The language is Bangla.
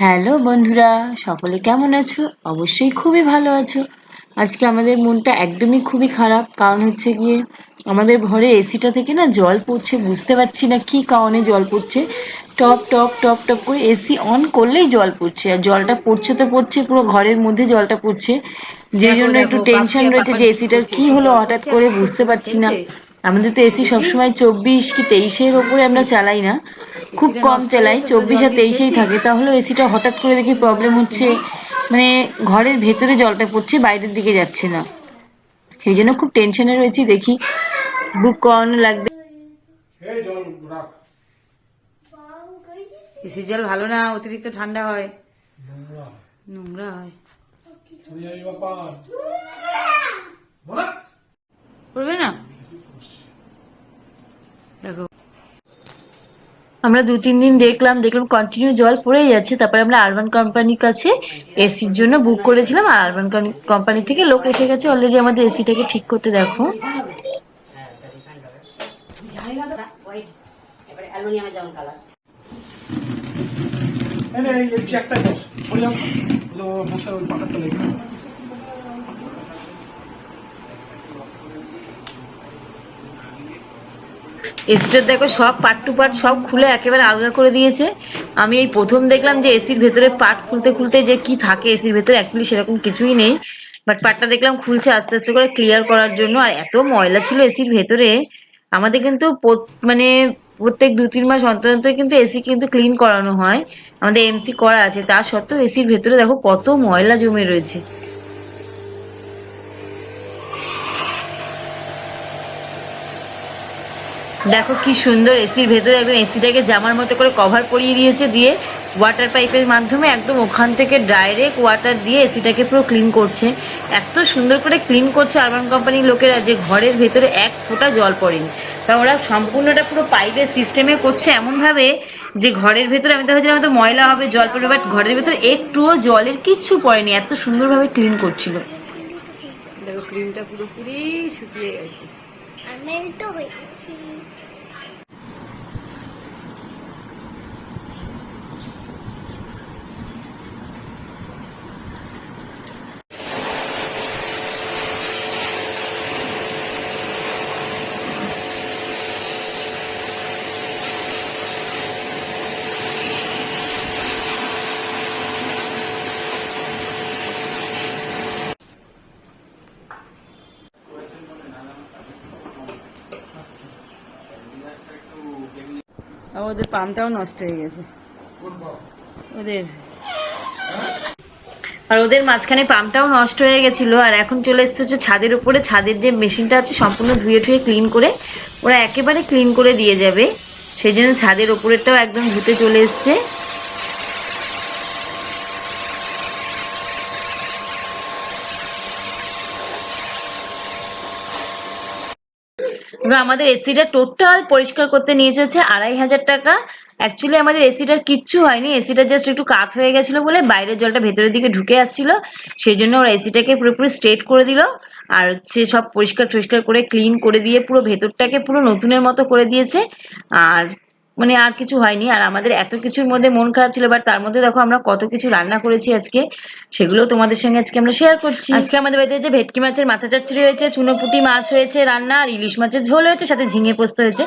হ্যালো বন্ধুরা সকলে কেমন আছো? অবশ্যই খুবই ভালো আছো। আজকে আমাদের মনটা একদমই খুবই খারাপ কারণ হচ্ছে গিয়ে আমাদের ঘরে এসিটা থেকে না জল পড়ছে বুঝতে পারছি না কি কারণে জল পড়ছে। টপ টপ টপ টপ করে এসি অন করলেই জল পড়ছে আর জলটা পড়ছে তো পড়ছে পুরো ঘরের মধ্যে জলটা পড়ছে। যে জন্য একটু টেনশন রয়েছে যে এসিটার কি হলো হঠাৎ করে বুঝতে পারছি না। আমাদের তো এসি সবসময় চব্বিশ কি তেইশের ওপরে আমরা চালাই না। খুব কম চালাই চব্বিশ আর তেইশেই থাকে। তাহলে এসিটা হঠাৎ করে দেখি প্রবলেম হচ্ছে। মানে ঘরের ভেতরে জলটা পড়ছে বাইরের দিকে যাচ্ছে না। সেই জন্য খুব টেনশনে রয়েছি দেখি বুক করানো লাগবে। এই জল এসি জল ভালো না অতিরিক্ত ঠান্ডা হয়। নোংরা। হয়। পড়বে না দেখো আমরা দু, তিন দিন দেখলাম দেখলাম কন্টিনিউ জল পড়েই যাচ্ছে। তারপরে আমরা আরবান কোম্পানির কাছে এসির জন্য বুক করেছিলাম আর আরবান কোম্পানি থেকে লোক এসে গেছে অলরেডি আমাদের এসিটাকে ঠিক করতে, দেখো। তো বসে ওই পাখাটা লেগে এসিটার দেখো, সব পার্ট টু পার্ট সব খুলে একেবারে আলগা করে দিয়েছে। আমি এই প্রথম দেখলাম যে এসির ভেতরে পার্ট খুলতে খুলতে যে কি থাকে এসির ভেতরে অ্যাকচুয়ালি সেরকম কিছুই নেই। বাট পার্টটা দেখলাম খুলছে আস্তে আস্তে করে ক্লিয়ার করার জন্য, আর এত ময়লা ছিল এসির ভেতরে। আমাদের কিন্তু মানে প্রত্যেক দু, তিন মাস অন্তর অন্তর কিন্তু এসি কিন্তু ক্লিন করানো হয়। আমাদের এমসি করা আছে। তা সত্ত্বেও এসির ভেতরে দেখো কত ময়লা জমে রয়েছে। দেখো কি সুন্দর এসির ভেতরে একদম এসিটাকে জামার মতো করে কভার করিয়ে দিয়েছে, দিয়ে ওয়াটার পাইপের মাধ্যমে একদম ওখান থেকে ডাইরেক্ট ওয়াটার দিয়ে এসিটাকে পুরো ক্লিন করছে। এত সুন্দর করে ক্লিন করছে আরবান কোম্পানির লোকেরা যে ঘরের ভেতরে এক ফোঁটা জল পড়েনি। কারণ ওরা সম্পূর্ণটা পুরো পাইপের সিস্টেমে করছে এমনভাবে যে ঘরের ভেতরে, আমি ভাবছিলাম হয়তো ময়লা হবে, জল পড়বে বাট ঘরের ভেতরে একটুও জলের কিচ্ছু পড়েনি, এত সুন্দরভাবে ক্লিন করছিল। দেখো ক্রিমটা পুরোপুরি শুকিয়ে গেছে। মেল্ট হয়ে গেছি আর ওদের পাম্পটাও নষ্ট হয়ে গেছে। ওদের। আর ওদের মাঝখানে পাম্পটাও নষ্ট হয়ে গেছিল আর এখন চলে এসেছে হচ্ছে ছাদের উপরে। ছাদের যে মেশিনটা আছে সম্পূর্ণ ধুয়ে ঠুয়ে ক্লিন করে ওরা একেবারে ক্লিন করে দিয়ে যাবে। সেই জন্য ছাদের ওপরেরটাও একদম ধুতে চলে এসছে। এবার আমাদের এসিটা টোটাল পরিষ্কার করতে নিয়েছে হচ্ছে আড়াই হাজার টাকা। অ্যাকচুয়ালি আমাদের এসিটার কিচ্ছু হয়নি, এসিটা জাস্ট একটু কাত হয়ে গেছিল বলে বাইরের জলটা ভেতরের দিকে ঢুকে আসছিল। সেই জন্য ওরা এসিটাকে পুরোপুরি স্ট্রেট করে দিল আর হচ্ছে সব পরিষ্কার টরিষ্কার করে ক্লিন করে দিয়ে পুরো ভেতরটাকে পুরো নতুনের মতো করে দিয়েছে। আর মানে আর কিছু হয়নি। আর আমাদের এত কিছুর মধ্যে মন খারাপ ছিল বাট তার মধ্যে দেখো আমরা কত কিছু রান্না করেছি আজকে সেগুলো তোমাদের সঙ্গে আজকে আমরা শেয়ার করছি। আজকে আমাদের বাড়িতে যে ভেটকি মাছের মাথা চচ্চড়ি হয়েছে চুনোপুটি মাছ হয়েছে রান্না, আর ইলিশ মাছের ঝোল হয়েছে, সাথে ঝিঙে পোস্ত হয়েছে।